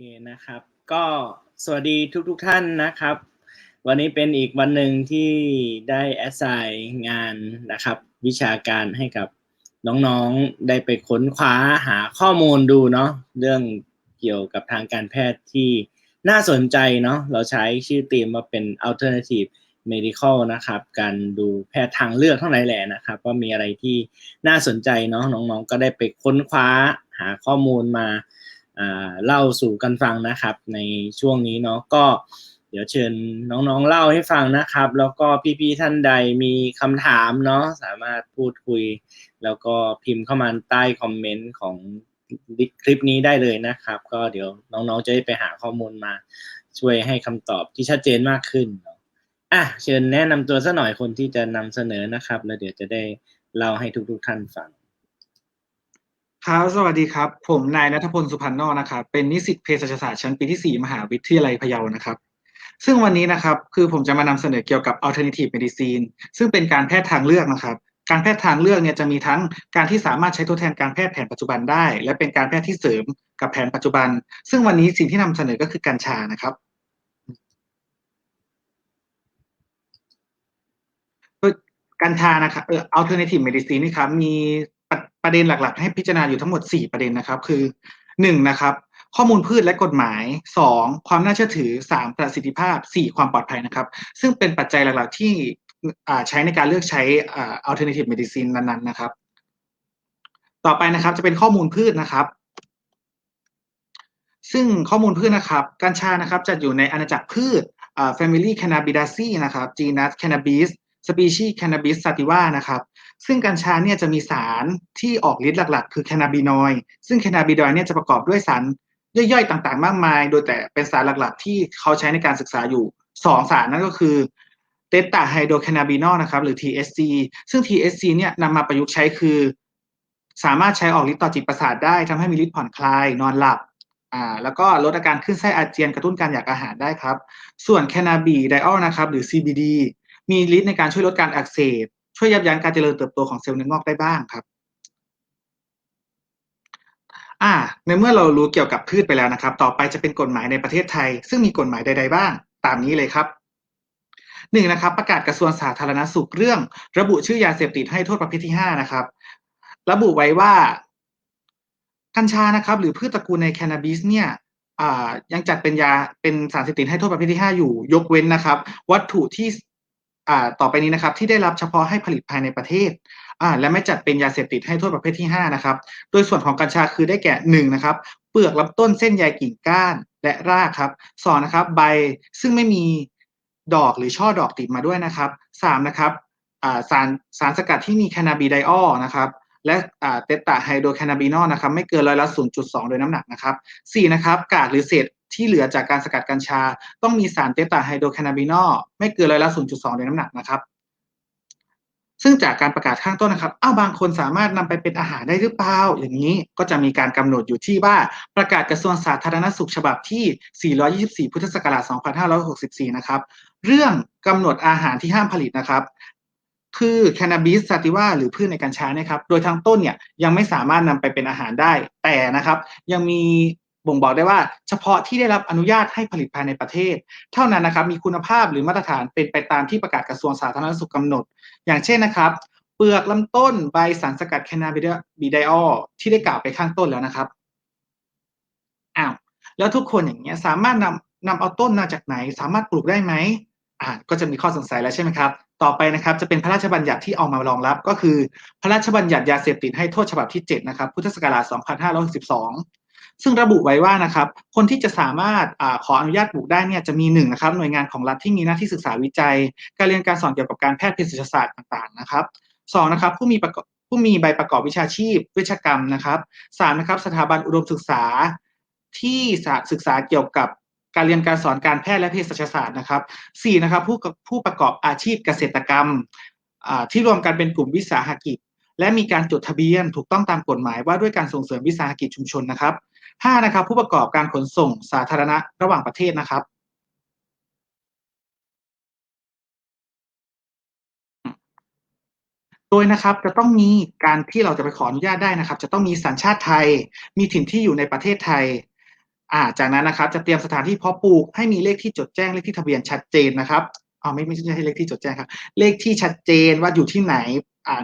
เคนะครับ ก็สวัสดีทุกๆทท่านนะครับ วันนี้เป็นอีกวันหนึ่งที่ได้แอสไซน์งานนะครับ วิชาการให้กับน้องๆได้ไปค้นคว้าหาข้อมูลดูเนาะเรื่องเกี่ยวกับทางการแพทย์ที่น่าสนใจเนาะเราใช้ชื่อธีมว่าเป็น alternative medical นะครับ การดูแพทย์ทางเลือกเท่าไหร่แหละนะครับว่ามีอะไรที่น่าสนใจเนาะน้องๆ ก็ได้ไปค้นคว้าหาข้อมูลมา เล่าสู่กันฟังนะครับ ในช่วงนี้เนาะก็เดี๋ยวเชิญน้องๆเล่าให้ฟังนะครับ แล้วก็พี่ๆท่านใดมีคำถามเนาะสามารถพูดคุย แล้วก็พิมพ์เข้ามาใต้คอมเมนต์ของคลิปนี้ได้เลยนะครับ ก็เดี๋ยวน้องๆจะได้ไปหาข้อมูลมาช่วยให้คำตอบที่ชัดเจนมากขึ้นอะเชิญแนะนำตัวสักหน่อยคนที่จะนำเสนอนะครับ แล้วเดี๋ยวจะได้เล่าให้ทุกๆท่านฟัง ครับ สวัสดีครับ ผมนายนัทพลสุพรรณนอกนะครับ เป็นนิสิตเภสัชศาสตร์ชั้นปีที่ 4 มหาวิทยาลัยพะเยานะครับ ซึ่งวันนี้นะครับ คือผมจะมานำเสนอเกี่ยวกับ alternative medicine ซึ่งเป็นการแพทย์ทางเลือกนะครับ การแพทย์ทางเลือกเนี่ยจะมีทั้งการที่สามารถใช้ทดแทนการแพทย์แผนปัจจุบันได้ และเป็นการแพทย์ที่เสริมกับแผนปัจจุบัน ซึ่งวันนี้สิ่งที่นำเสนอก็คือกัญชานะครับ กัญชานะครับเอ่อ alternative medicine นี่ครับมี ประเด็นหลักๆ ให้พิจารณาอยู่ทั้งหมด 4 ประเด็นนะครับ คือ1นะครับข้อมูลพืชและกฎหมาย 2 ความน่าเชื่อถือ 3 ประสิทธิภาพ 4 ความปลอดภัยนะครับ ซึ่งเป็นปัจจัยหลักๆ ที่ใช้ในการเลือกใช้ alternative medicine นั้นๆนะครับ ต่อไปนะครับจะเป็นข้อมูลพืชนะครับ ซึ่งข้อมูลพืชนะครับ กัญชานะครับจะอยู่ในอาณาจักรพืช family cannabidaceae นะครับ genus cannabis species cannabis sativa นะครับ ซึ่งกัญชาเนี่ยจะมีสารที่ออกฤทธิ์หลัก ๆ คือแคนาบินอยด์ซึ่งแคนาบินอยด์เนี่ยจะประกอบด้วยสารย่อยๆต่างๆ มากมาย โดยแต่เป็นสารหลักๆ ที่เขาใช้ในการศึกษาอยู่ 2 สารนั่นก็คือเตตาไฮโดรแคนาบินอลนะครับ หรือ THC ซึ่ง THC เนี่ยนำมาประยุกต์ใช้คือ สามารถใช้ออกฤทธิ์ต่อจิตประสาทได้ทำให้มีฤทธิ์ผ่อนคลาย นอนหลับอ่าแล้วก็ลดอาการขึ้นไส้อาเจียนกระตุ้นการอยากอาหารได้ครับ ส่วนแคนาบิไดออลนะครับ หรือ CBD มีฤทธิ์ในการช่วยลดการอักเสบ ช่วยยับยั้งการเจริญเติบโตของเซลล์เนื้องอกได้บ้างครับอ่าในเมื่อเรารู้เกี่ยวกับพืชไปแล้วนะครับ ต่อไปจะเป็นกฎหมายในประเทศไทย ซึ่งมีกฎหมายใด ๆ บ้าง ตามนี้เลยครับหนึ่งนะครับ ประกาศกระทรวงสาธารณสุขเรื่อง ระบุชื่อยาเสพติดให้โทษประเภทที่ห้านะครับ ระบุไว้ว่ากัญชานะครับ หรือพืชตระกูลในแคนาบิสเนี่ยยังจัดเป็นยาเป็นสารเสพติดให้โทษประเภทที่ห้าอยู่ ยกเว้นนะครับ วัตถุที่ ต่อไปนี้นะครับที่ได้รับเฉพาะให้ผลิตภายในประเทศและไม่จัดเป็นยาเสพติดให้โทษประเภทที่5นะครับโดยส่วนของกัญชาคือได้แก่1นะครับเปลือกลำต้นเส้นใยกิ่งก้านและรากครับสองนะครับใบซึ่งไม่มีดอกหรือช่อดอกติดมาด้วยนะครับ3นะครับสารสารสกัดที่มีแคนาบิไดออลนะครับและเตตาไฮโดรแคนาบินอลนะครับไม่เกินร้อยละ0.2 โดยน้ำหนักนะครับ4นะครับกากหรือเศษ ที่เหลือจากการสกัดกัญชา ต้องมีสารเตตาไฮโดรแคนาบินอลไม่เกินร้อยละ 0.2 ในน้ำหนักนะครับซึ่งจากการประกาศข้างต้นนะครับ อ้าวบางคนสามารถนำไปเป็นอาหารได้หรือเปล่า อย่างนี้ก็จะมีการกำหนดอยู่ที่ว่าประกาศกระทรวงสาธารณสุขฉบับที่ 424 พุทธศักราช 2564 นะครับ เรื่องกำหนดอาหารที่ห้ามผลิตนะครับ คือแคนาบิสซาติว่าหรือพืชในกัญชาเนี่ยครับ โดยทางต้นเนี่ยยังไม่สามารถนำไปเป็นอาหารได้ แต่นะครับ ยังมี บ่งบอกได้ว่าเฉพาะที่ได้รับอนุญาตให้ผลิตภายในประเทศ เท่านั้นนะครับมีคุณภาพหรือมาตรฐานเป็นไปตามที่ประกาศกระทรวงสาธารณสุขกำหนด อย่างเช่นนะครับ เปลือกลำต้นใบสารสกัดแคนาบิไดออลที่ได้กล่าวไปข้างต้นแล้วนะครับอ้าวแล้วทุกคนอย่างเงี้ยสามารถนำนำเอาต้นมาจากไหน สามารถปลูกได้ไหมอ่าก็จะมีข้อสงสัยแล้วใช่ไหมครับ ต่อไปนะครับจะเป็นพระราชบัญญัติที่ออกมารองรับ ก็คือพระราชบัญญัติยาเสพติดให้โทษฉบับที่ 7 นะครับ พุทธศักราช 2562 ซึ่งระบุไว้ว่านะครับคนที่จะสามารถอขออนุญาตปลูกได้เนี่ยจะมีหนึ่งนะครับหน่วยงานของรัฐที่มีหน้าที่ศึกษาวิจัย การเรียนการสอนเกี่ยวกับการแพทย์เภสัชศาสตร์ต่างๆนะครับสองนะครับผู้มีประกอบผู้มีใบประกอบวิชาชีพวิชากรรมนะครับสามนะครับสถาบันอุดมศึกษาที่ศึกษาเกี่ยวกับการเรียนการสอนการแพทย์และเภสัชศาสตร์นะครับสี่นะครับผู้ผู้ประกอบอาชีพเกษตรกรรมที่รวมกันเป็นกลุ่มวิสาหกิจ และมีการจดทะเบียนถูกต้องตามกฎหมายว่าด้วยการส่งเสริมวิสาหกิจชุมชนนะครับห้านะครับ ผู้ประกอบการขนส่งสาธารณะระหว่างประเทศนะครับโดยนะครับจะต้องมีการที่เราจะไปขออนุญาตได้นะครับ จะต้องมีสัญชาติไทย มีถิ่นที่อยู่ในประเทศไทยอ่าจากนั้นนะครับ จะเตรียมสถานที่เพาะปลูกให้มีเลขที่จดแจ้งเลขที่ทะเบียนชัดเจนนะครับเอาไม่ไม่ใช่เลขที่จดแจ้งครับ เลขที่ชัดเจนว่าอยู่ที่ไหน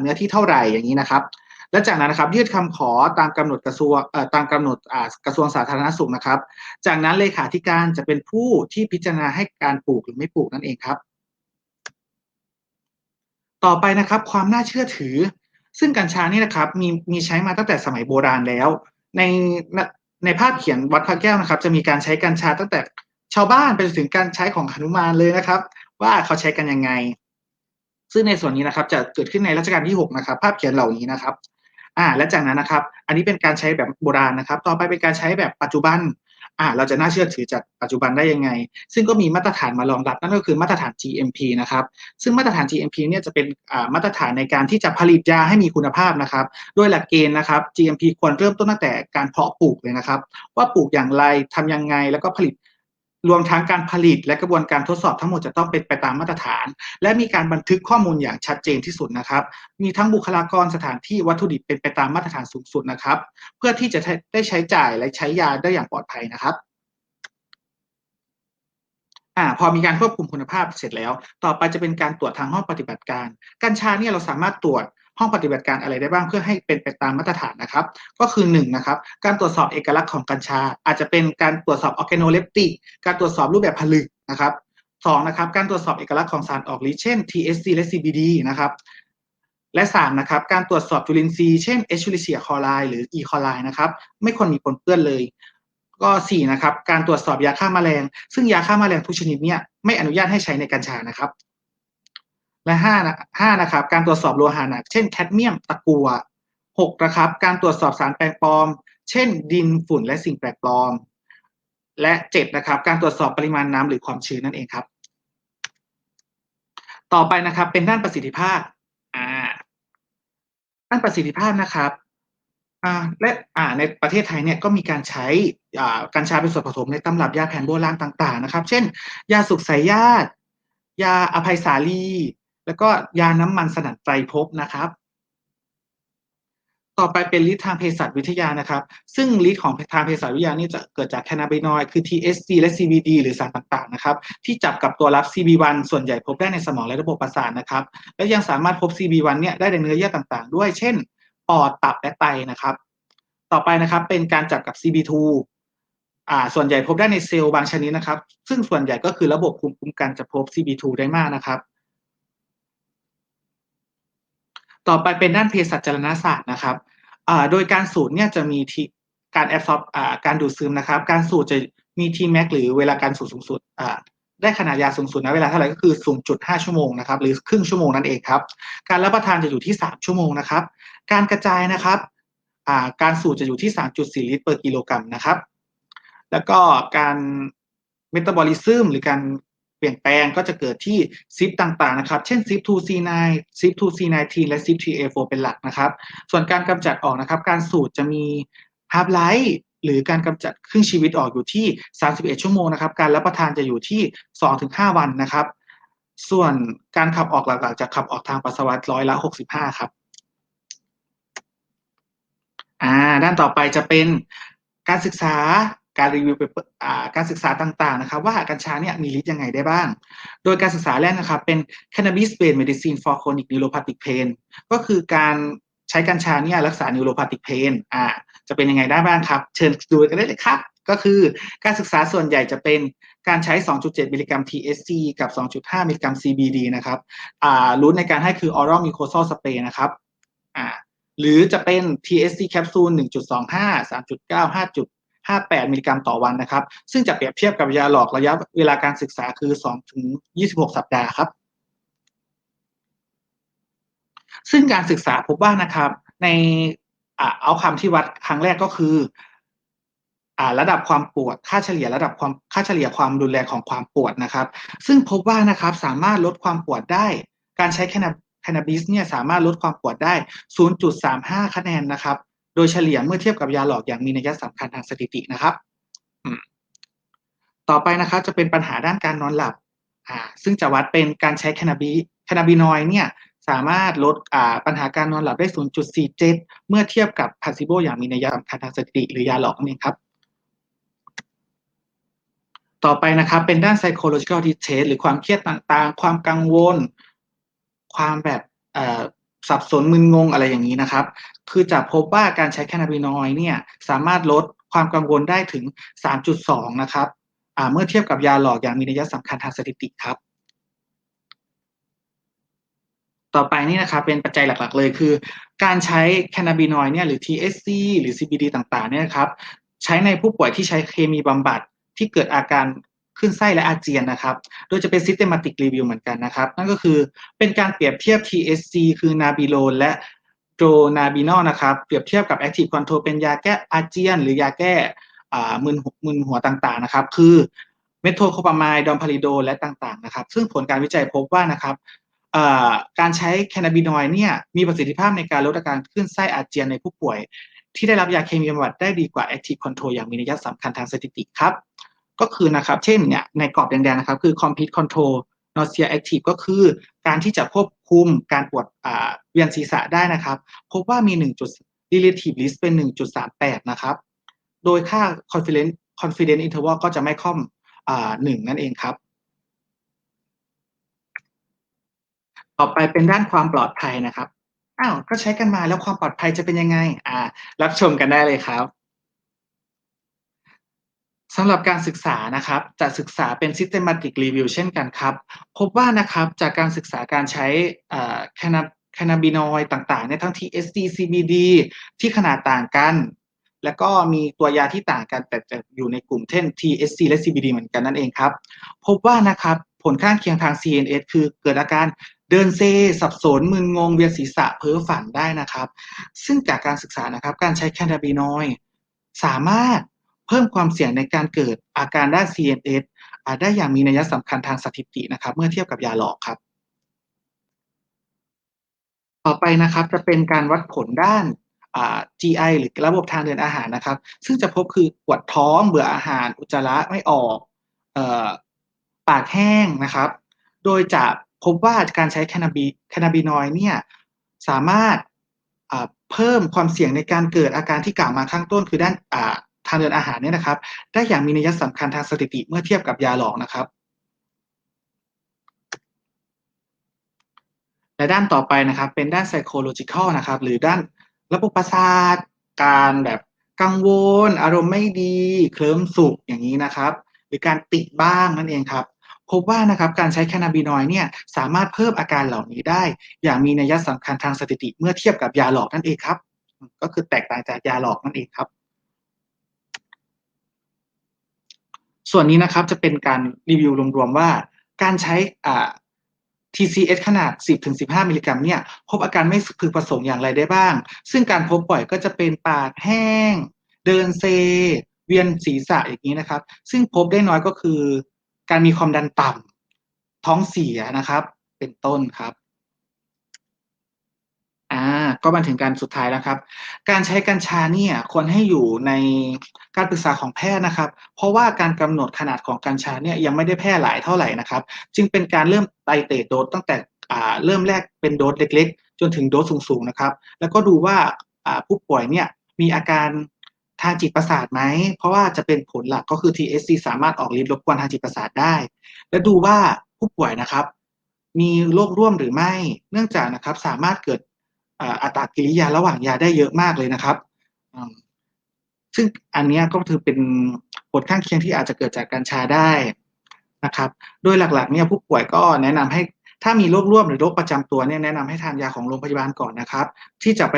เนื้อที่เท่าไหร่อย่างนี้นะครับ และจากนั้นนะครับยื่นคำขอตามกำหนดกระทรวงตามกำหนดกระทรวงสาธารณสุขนะครับ จากนั้นเลขาธิการจะเป็นผู้ที่พิจารณาให้การปลูกหรือไม่ปลูกนั่นเองครับ ต่อไปนะครับความน่าเชื่อถือ ซึ่งกัญชานี่นะครับมีมีใช้มาตั้งแต่สมัยโบราณแล้ว ในในภาพเขียนวัดพระแก้วนะครับ จะมีการใช้กัญชาตั้งแต่ชาวบ้านไปจนถึงการใช้ของหนุมานเลยนะครับ ว่าเขาใช้กันยังไง ซึ่งในส่วนนี้นะครับจะเกิดขึ้นในรัชกาลที่ 6 นะครับ ภาพเขียนเหล่านี้นะครับ อ่า และจากนั้นนะครับ อันนี้เป็นการใช้แบบโบราณนะครับ ต่อไปเป็นการใช้แบบปัจจุบัน อ่า เราจะน่าเชื่อถือจากปัจจุบันได้ยังไง ซึ่งก็มีมาตรฐานมารองรับนั่นก็คือมาตรฐาน GMP นะครับ ซึ่งมาตรฐาน GMP เนี่ยจะเป็นอ่ามาตรฐานในการที่จะผลิตยาให้มีคุณภาพนะครับ โดยหลักเกณฑ์นะครับ GMP ควรเริ่มต้นตั้งแต่การเพาะปลูกเลยนะครับ ว่าปลูกอย่างไรทำยังไงแล้วก็ผลิต รวมทั้งการผลิตและกระบวนการทดสอบทั้งหมดจะต้องเป็นไปตามมาตรฐาน และมีการบันทึกข้อมูลอย่างชัดเจนที่สุดนะครับ มีทั้งบุคลากรสถานที่วัตถุดิบเป็นไปตามมาตรฐานสูงสุดนะครับ เพื่อที่จะได้ใช้จ่ายและใช้ยาได้อย่างปลอดภัยนะครับอ่าพอมีการควบคุมคุณภาพเสร็จแล้ว ต่อไปจะเป็นการตรวจทางห้องปฏิบัติการ กัญชาเนี่ยเราสามารถตรวจ ห้องปฏิบัติการอะไรได้บ้างเพื่อให้เป็นไปตามมาตรฐานนะครับ ก็คือ1นงนะครับการตรวจสอบเอกลักษณ์ของกัญชา อาจจะเป็นการตรวจสอบออร์แกโนเลปติกการตรวจสอบรูปแบบผลึกนะครับสองนะครับการตรวจสอบเอกลักษณ์ของสารออกฤทธิ์เช่น THC และ CBD นะครับและ3นะครับการตรวจสอบจุลินทรีย์เช่น Escherichia coli หรือ E. coli นะครับไม่ควรมีปนเปื้อนเลย ก็4นะครับการตรวจสอบยาฆ่าแมลง ซึ่งยาฆ่าแมลงทุกชนิดเนี่ยไม่อนุญาตให้ใช้ในกัญชานะครับ และ5นะ5นะครับ การตรวจสอบโลหะหนัก เช่นแคดเมียมตะกัว6นะครับ การตรวจสอบสารแปลงปลอม เช่น ดินฝุ่นและสิ่งแปลกปลอม และ7นะครับ การตรวจสอบปริมาณน้ำหรือความชื้นนั่นเองครับ ต่อไปนะครับ เป็นด้านประสิทธิภาพอ่าด้านประสิทธิภาพนะครับอ่าและอ่าในประเทศไทยเนี่ยก็มีการใช้อ่ากัญชาเป็นส่วนผสมในตำรับยาแผนโบราณต่าง ๆ นะครับ เช่น ยาสุกสายญาติยาอภัยสาลี แล้วก็ยาน้ำมันสนั่นไตรภพนะครับ ต่อไปเป็นฤทธิ์ทางเภสัชวิทยานะครับ ซึ่งฤทธิ์ของทางเภสัชวิทยานี่จะเกิดจากแคนาบินอยด์คือ THC และ CBD หรือสารต่างๆนะครับ ที่จับกับตัวรับ CB1 ส่วนใหญ่พบได้ในสมองและระบบประสาทนะครับ และยังสามารถพบ CB1 เนี่ยได้ในเนื้อเยื่อต่างๆ ด้วย เช่น ปอดตับและไตนะครับ ต่อไปนะครับเป็นการจับกับ CB2 อ่าส่วนใหญ่พบได้ในเซลล์บางชนิดนะครับ ซึ่งส่วนใหญ่ก็คือระบบภูมิคุ้มกันจะพบ CB2 ได้มากนะครับ ต่อไปเป็นด้านเภสัชจรณศาสตร์นะครับโดยการสูดเนี่ยจะมีทีการแอบซอบการดูดซึมนะครับ การสูดจะมีทีแม็กหรือเวลาการสูดสูงสุดได้ขนาดยาสูงสุดนะเวลาเท่าไหร่ก็คือ 0.5 ชั่วโมงนะครับหรือครึ่งชั่วโมงนั่นเองครับ การรับประทานจะอยู่ที่ 3 ชั่วโมงนะครับ การกระจายนะครับการสูดจะอยู่ที่ 3.4 ลิตรต่อกิโลกรัมนะครับ แล้วก็การเมตาบอลิซึมหรือการ ปลี่ยนแปลงก็จะเกิดที่ซิปต่างๆนะครับ เช่นซิป 2C9 ซิป 2C19 และซิป 3A4 เป็นหลักนะครับ ส่วนการกำจัดออกนะครับ การสูดจะมีฮาร์ l ไลท์หรือการกำจัดครึ่งชีวิตออกอยู่ที่ 31 ชั่วโมงนะครับ การรับประทานจะอยู่ที่ 2-5 วันนะครับ ส่วนการขับออกหลักๆจะขับออกทางปัสสาวะร้อยละ65 ครับ อ่า ด้านต่อไปจะเป็นการศึกษา การรีวิวอ่าการศึกษาต่างๆนะครับว่ากัญชาเนี่ยมีฤทธิ์ยังไงได้บ้าง โดยการศึกษาแรกนะครับเป็น cannabis based medicine for chronic neuropathic pain ก็คือการใช้กัญชาเนี่ยรักษา neuropathic pain อ่าจะเป็นยังไงได้บ้างครับ เชิญดูกันได้เลยครับ ก็คือการศึกษาส่วนใหญ่จะเป็นการใช้ 2.7 มิลลิกรัม THC กับ 2.5 มิลลิกรัม CBD นะครับอ่ารูทในการให้คือ oral mucosal spray นะครับอ่าหรือจะเป็น THC แคปซูล1.25 3.9 5 58 มิลลิกรัมต่อวันนะครับ ซึ่งจะเปรียบเทียบกับยาหลอกระยะเวลาการศึกษาคือ 2 ถึง 26 สัปดาห์ครับ ซึ่งการศึกษาพบว่านะครับ ในเอาคำที่วัดครั้งแรกก็คืออระดับความปวด ค่าเฉลี่ยระดับความค่าเฉลี่ยความรุนแรงของความปวดนะครับ ซึ่งพบว่านะครับสามารถลดความปวดได้ การใช้แคนาบิสเนี่ยสามารถลดความปวดได้ 0.35 คะแนนนะครับ โดยเฉลี่ยเมื่อเทียบกับยาหลอกอย่างมีนัยสำคัญทางสถิตินะครับต่อไปนะครับจะเป็นปัญหาด้านการนอนหลับอ่าซึ่งจะวัดเป็นการใช้แคนาบิแคนาบินอยด์เนี่ยสามารถลดปัญหาการนอนหลับได้ 0.47 เมื่อเทียบกับพาซิโบอย่างมีนัยสำคัญทางสถิติหรือยาหลอกนั่นเองครับ ต่อไปนะครับเป็นด้าน psychological distress หรือความเครียดต่างๆ ความกังวล ความแบบ สับสนมึนงงอะไรอย่างนี้นะครับ คือจะพบว่าการใช้แคนาบินอยด์เนี่ยสามารถลดความกังวลได้ถึง 3.2 นะครับเมื่อเทียบกับยาหลอกอย่างมีนัยสำคัญทางสถิติครับ ต่อไปนี่นะครับเป็นปัจจัยหลักๆ เลยคือ การใช้แคนาบินอยด์เนี่ยหรือ THC หรือ CBD ต่างๆเนี่ยครับใช้ในผู้ป่วยที่ใช้เคมีบำบัดที่เกิดอาการ ขึ้นไส้และอาเจียนนะครับ โดยจะเป็น systematic review เหมือนกันนะครับ นั่นก็คือเป็นการเปรียบเทียบ THC คือนาบิโลนและโดนาบินอลนะครับ เปรียบเทียบกับ active control เป็นยาแก้อาเจียน หรือยาแก้อ่มึนหัวมึนหัวต่างๆนะครับ คือเมทโทโคปามายดอมพาริโดและต่างๆนะครับ ซึ่งผลการวิจัยพบว่านะครับการใช้แคนาบินอยด์เนี่ยมีประสิทธิภาพในการลดอาการคลื่นไส้อาเจียนในผู้ป่วย ที่ได้รับยาเคมีบำบัดได้ดีกว่า active control อย่างมีนัยสำคัญทางสถิติครับ ก็คือนะครับ เช่นเนี่ยในกรอบแดงๆนะครับ คือ complete control nausea active ก็คือการที่จะควบคุมการปวดอ่าเวียนศีรษะได้นะครับ พบว่ามี1จุด relative risk เป็น 1.38 นะครับ โดยค่า confidence confidence interval ก็จะไม่ค่อมอ่าหนึ่งนั่นเองครับ ต่อไปเป็นด้านความปลอดภัยนะครับอ้าวก็ใช้กันมาแล้วความปลอดภัยจะเป็นยังไง อ่า รับชมกันได้เลยครับ สำหรับการศึกษานะครับจะศึกษาเป็น systematic review เช่นกันครับ พบว่านะครับจากการศึกษาการใช้แคนาแคนาบินอยต่างๆในยทั้ง THC CBD ที่ขนาดต่างกัน แล้วก็มีตัวยาที่ต่างกันแต่จะอยู่ในกลุ่มเช่น THC และ CBD เหมือนกันนั่นเองครับ พบว่านะครับผลข้างเคียงทาง CNS คือเกิดอาการเดินเซ สับสนมึนงงเวียนศีรษะเพ้อฝันได้นะครับ ซึ่งจากการศึกษานะครับการใช้แคนาบินอยด์สามารถ เพิ่มความเสี่ยงในการเกิดอาการด้าน CNS อ่าได้อย่างมีนัยสำคัญทางสถิตินะครับ เมื่อเทียบกับยาหลอกครับ ต่อไปนะครับจะเป็นการวัดผลด้าน GI หรือระบบทางเดินอาหารนะครับ ซึ่งจะพบคือปวดท้องเบื่ออาหาร อุจจาระไม่ออกออปากแห้งนะครับ โดยจะพบว่าการใช้แคนาบิแคนาบินอยด์เนี่ยสามารถเพิ่มความเสี่ยงในการเกิดอาการที่กล่าวมาข้างต้น คือด้านอ ทางเดินอาหารเนี่ยนะครับ ได้อย่างมีนัยสำคัญทางสถิติเมื่อเทียบกับยาหลอกนะครับและด้านต่อไปนะครับ เป็นด้าน psychological นะครับ หรือด้านระบบประสาทการแบบกังวล อารมณ์ไม่ดี เคลิ้มสุขอย่างนี้นะครับ หรือการติดบ้างนั่นเองครับพบว่านะครับการใช้แคนาบินอยด์เนี่ยสามารถเพิ่มอาการเหล่านี้ได้ อย่างมีนัยสำคัญทางสถิติเมื่อเทียบกับยาหลอกนั่นเองครับ ก็คือแตกต่างจากยาหลอกนั่นเองครับ ส่วนนี้นะครับจะเป็นการรีวิวรวมๆว่า การใช้ TCS ขนาด 10-15 มิลลิกรัมเนี่ย พบอาการไม่พึงประสงค์อย่างไรได้บ้าง ซึ่งการพบบ่อยก็จะเป็นปากแห้ง เดินเซ เวียนศีรษะอย่างนี้นะครับ ซึ่งพบได้น้อยก็คือ การมีความดันต่ำท้องเสียนะครับ เป็นต้นครับ ก็มาถึงการสุดท้ายแล้วครับ การใช้กัญชาเนี่ยควรให้อยู่ในการปรึกษาของแพทย์นะครับ เพราะว่าการกำหนดขนาดของกัญชาเนี่ยยังไม่ได้แพร่หลายเท่าไหร่นะครับ จึงเป็นการเริ่มไตเตโดสตั้งแต่อ่าเริ่มแรกเป็นโดสเล็ก ๆ จนถึงโดสสูงๆนะครับ แล้วก็ดูว่าอ่าผู้ป่วยเนี่ยมีอาการทางจิตประสาทไหม เพราะว่าจะเป็นผลหลักก็คือ THC สามารถออกฤทธิ์รบกวนทางจิตประสาทได้ และดูว่าผู้ป่วยนะครับ มีโรคร่วมหรือไม่ เนื่องจากนะครับสามารถเกิด อ่าอัตรากิริยาระหว่างยาได้เยอะมากเลยนะครับซึ่งอันนี้ก็ถือเป็นผลข้างเคียงที่อาจจะเกิดจากกัญชาได้นะครับ โดยหลักๆเนี่ยผู้ป่วยก็แนะนำให้ถ้ามีโรคร่วมหรือโรคประจำตัวเนี่ยแนะนำให้ทานยาของโรงพยาบาลก่อนนะครับ ที่จะไป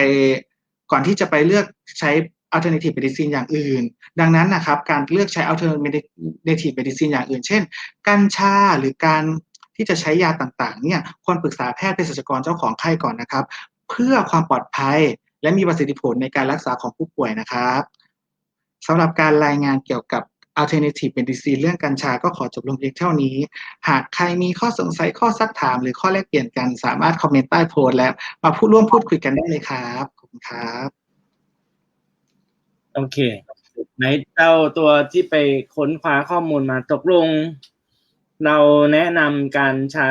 ก่อนที่จะไปเลือกใช้ alternative medicine อย่างอื่น ดังนั้นนะครับ การเลือกใช้ alternative medicine อย่างอื่น เช่น กัญชาหรือการที่จะใช้ยาต่างๆเนี่ยควรปรึกษาแพทย์เภสัชกรเจ้าของไข้ก่อนนะครับ พื่อความปลอดภัย และมีประสิทธิผลในการรักษาของผู้ป่วยนะครับสำหรับการรายงานเกี่ยวกับ alternative medicine เรื่องกัญชาก็ขอจบลงเพียงเท่านี้ หากใครมีข้อสงสัยข้อซักถาม หรือข้อแลกเปลี่ยนกันสามารถคอมเมนต์ใต้โพสต์แล้วมาพูดร่วมพูดคุยกันได้เลยครับขอบคุณครับโอเคในเจ้าตัวที่ไปค้นคว้าข้อมูลมาตกลง เราแนะนำการใช้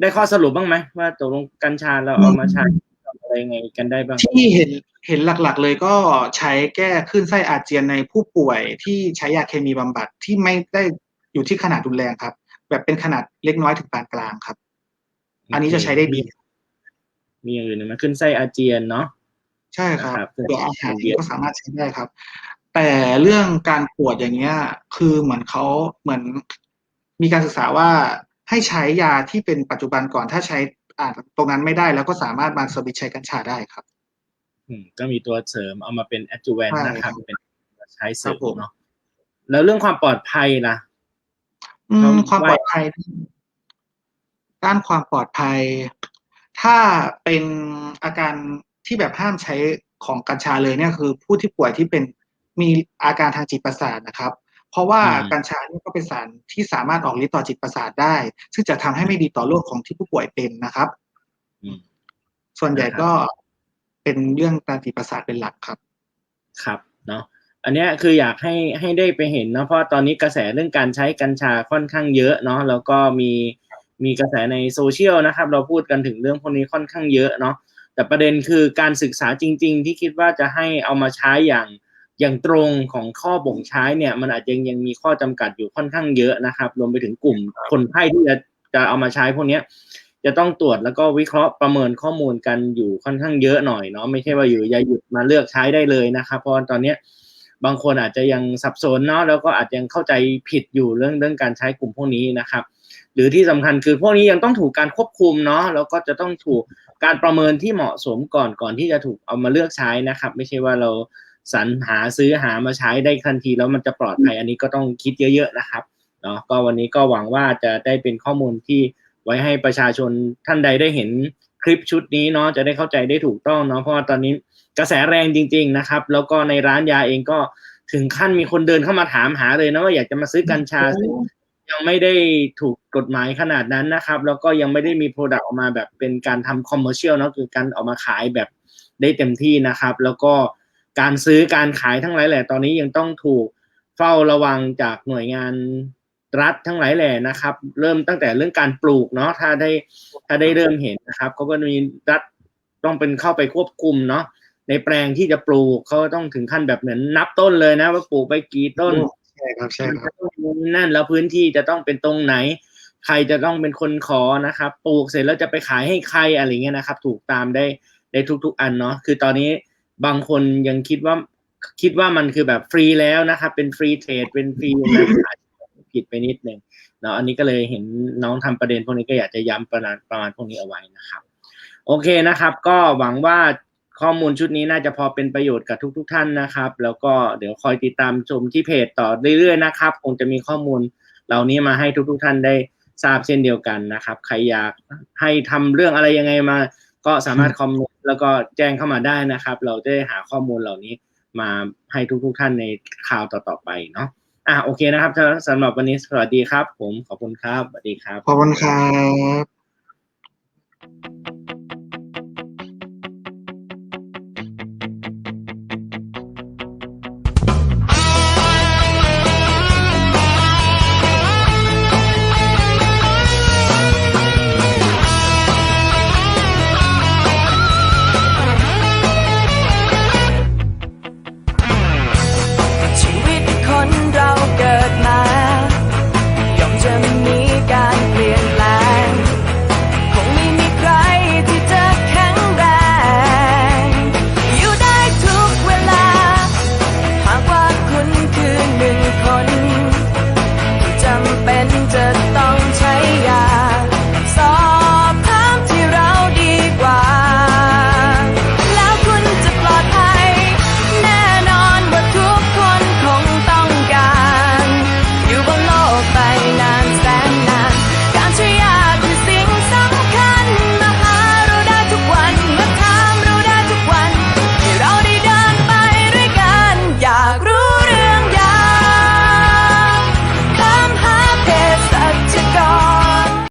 ได้ข้อสรุปบ้างไหมว่าตกลงกัญชาเราเอามาใช้ อะไรไงกันได้บ้าง ที่เห็นเห็นหลักๆ เลยก็ใช้แก้คลื่นไส้อาเจียนในผู้ป่วยที่ใช้ยาเคมีบำบัดที่ไม่ได้อยู่ที่ขนาดรุนแรงครับ แบบเป็นขนาดเล็กน้อยถึงปานกลางครับ อันนี้จะใช้ได้ดี มีอย่างอื่นไหมขึ้นไส้อาเจียนเนาะใช่ครับนะครับตัวอาหารเยอะก็สามารถใช้ได้ครับ แต่เรื่องการปวดอย่างเงี้ย คือเหมือนเขาเหมือนมีการศึกษาว่าให้ใช้ยาที่เป็นปัจจุบันก่อนถ้าใช้ อ่าตรงนั้นไม่ได้แล้วก็สามารถมาสวิตช์ใช้กัญชาได้ครับ อืมก็มีตัวเสริมเอามาเป็น adjuvant ใช่นะครับเป็นใช้เสริครัมบผมเนาะแล้วเรื่องความปลอดภัยล่ะอืเขามความว่าปลอดภัยด้านความปลอดภัย ถ้าเป็นอาการที่แบบห้ามใช้ของกัญชาเลยเนี่ยคือ ผู้ที่ป่วยที่เป็นมีอาการทางจิตประสาทนะครับ เพราะว่าอืมกัญชาเนี่ยก็เป็นสารที่สามารถออกฤทธิ์ต่อจิตประสาทได้ ซึ่งจะทำให้ไม่ดีต่อโรคของที่ผู้ป่วยเป็นนะครับอืมส่วนใหญ่นะครับก็เป็นเรื่องการจิตประสาทเป็นหลักครับ ครับเนาะอันเนี้ยคืออยากให้ให้ได้ไปเห็นเนาะเพราะตอนนี้กระแสเรื่องการใช้กัญชาค่อนข้างเยอะเนาะแล้วก็มีมีกระแสในโซเชียลนะครับ เราพูดกันถึงเรื่องพวกนี้ค่อนข้างเยอะเนาะแต่ประเด็นคือการศึกษาจริง ๆ ที่คิดว่าจะให้เอามาใช้อย่าง อย่างตรงของข้อบ่งใช้เนี่ยมันอาจจะยังมีข้อจำกัดอยู่ค่อนข้างเยอะนะครับ รวมไปถึงกลุ่มคนไข้ที่จะจะเอามาใช้พวกเนี้ยจะต้องตรวจแล้วก็วิเคราะห์ประเมินข้อมูลกันอยู่ค่อนข้างเยอะหน่อยเนาะไม่ใช่ว่าอยู่อย่าหยุดมาเลือกใช้ได้เลยนะครับ เพราะว่าตอนเนี้ยบางคนอาจจะยังสับสนเนาะแล้วก็อาจจะยังเข้าใจผิดอยู่เรื่องเรื่องการใช้กลุ่มพวกนี้นะครับ หรือที่สำคัญคือพวกนี้ยังต้องถูกการควบคุมเนาะแล้วก็จะต้องถูกการประเมินที่เหมาะสมก่อนก่อนที่จะถูกเอามาเลือกใช้นะครับ ไม่ใช่ว่าเรา สรรหาซื้อหามาใช้ได้ทันทีแล้วมันจะปลอดภัยอันนี้ก็ต้องคิดเยอะ ๆนะครับเนาะก็วันนี้ก็หวังว่าจะได้เป็นข้อมูลที่ไว้ให้ประชาชนท่านใดได้เห็นคลิปชุดนี้เนาะจะได้เข้าใจได้ถูกต้องเนาะเพราะว่าตอนนี้กระแสแรงจริง ๆนะครับ แล้วก็ในร้านยาเองก็ถึงขั้นมีคนเดินเข้ามาถามหาเลยนะว่าอยากจะมาซื้อกัญชาซึ่งยังไม่ได้ถูกกฎหมายขนาดนั้นนะครับ แล้วก็ยังไม่ได้มีโปรดักต์ออกมาแบบเป็นการทำคอมเมอร์เชียลเนาะคือการออกมาขายแบบได้เต็มที่นะครับ แล้วก็ การซื้อการขายทั้งหลายแหละตอนนี้ยังต้องถูกเฝ้าระวังจากหน่วยงานรัฐทั้งหลายแหล่นะครับ เริ่มตั้งแต่เรื่องการปลูกเนาะถ้าได้ถ้าได้เริ่มเห็นนะครับเขาก็มีรัฐต้องเป็นเข้าไปควบคุมเนาะในแปลงที่จะปลูกเขาต้องถึงขั้นแบบเหมือนนับต้นเลยนะ ว่าปลูกไปกี่ต้นใช่ครับใช่ครับนั่นแล้วพื้นที่จะต้องเป็นตรงไหน ใครจะต้องเป็นคนขอนะครับ ปลูกเสร็จแล้วจะไปขายให้ใครอะไรเงี้ยนะครับ ถูกตามได้ได้ทุก ๆ อันเนาะคือตอนนี้ บางคนยังคิดว่าคิดว่ามันคือแบบฟรีแล้วนะครับ เป็นฟรีเทรดเป็นฟรีนะผิดไปนิดนึงเนาะอันนี้ก็เลยเห็นน้องทำประเด็นพวกนี้ก็อยากจะย้ำประมาณประมาณพวกนี้เอาไว้นะครับ โอเคนะครับ ก็หวังว่าข้อมูลชุดนี้น่าจะพอเป็นประโยชน์กับทุก ๆท่านนะครับ แล้วก็เดี๋ยวคอยติดตามชมที่เพจต่อเรื่อยๆนะครับ คงจะมีข้อมูลเหล่านี้มาให้ทุก ๆท่านได้ทราบเช่นเดียวกันนะครับ ใครอยากให้ทำเรื่องอะไรยังไงมา ก็สามารถคอมเมนต์แล้วก็แจ้งเข้ามาได้นะครับ เราจะหาข้อมูลเหล่านี้มาให้ทุกๆทท่านในข่าวต่อๆไปเนาะอะโอเคนะครับสำหรับวันนี้สวัสดีครับ ผมขอบคุณครับสวัสดีครับ ขอบคุณครับ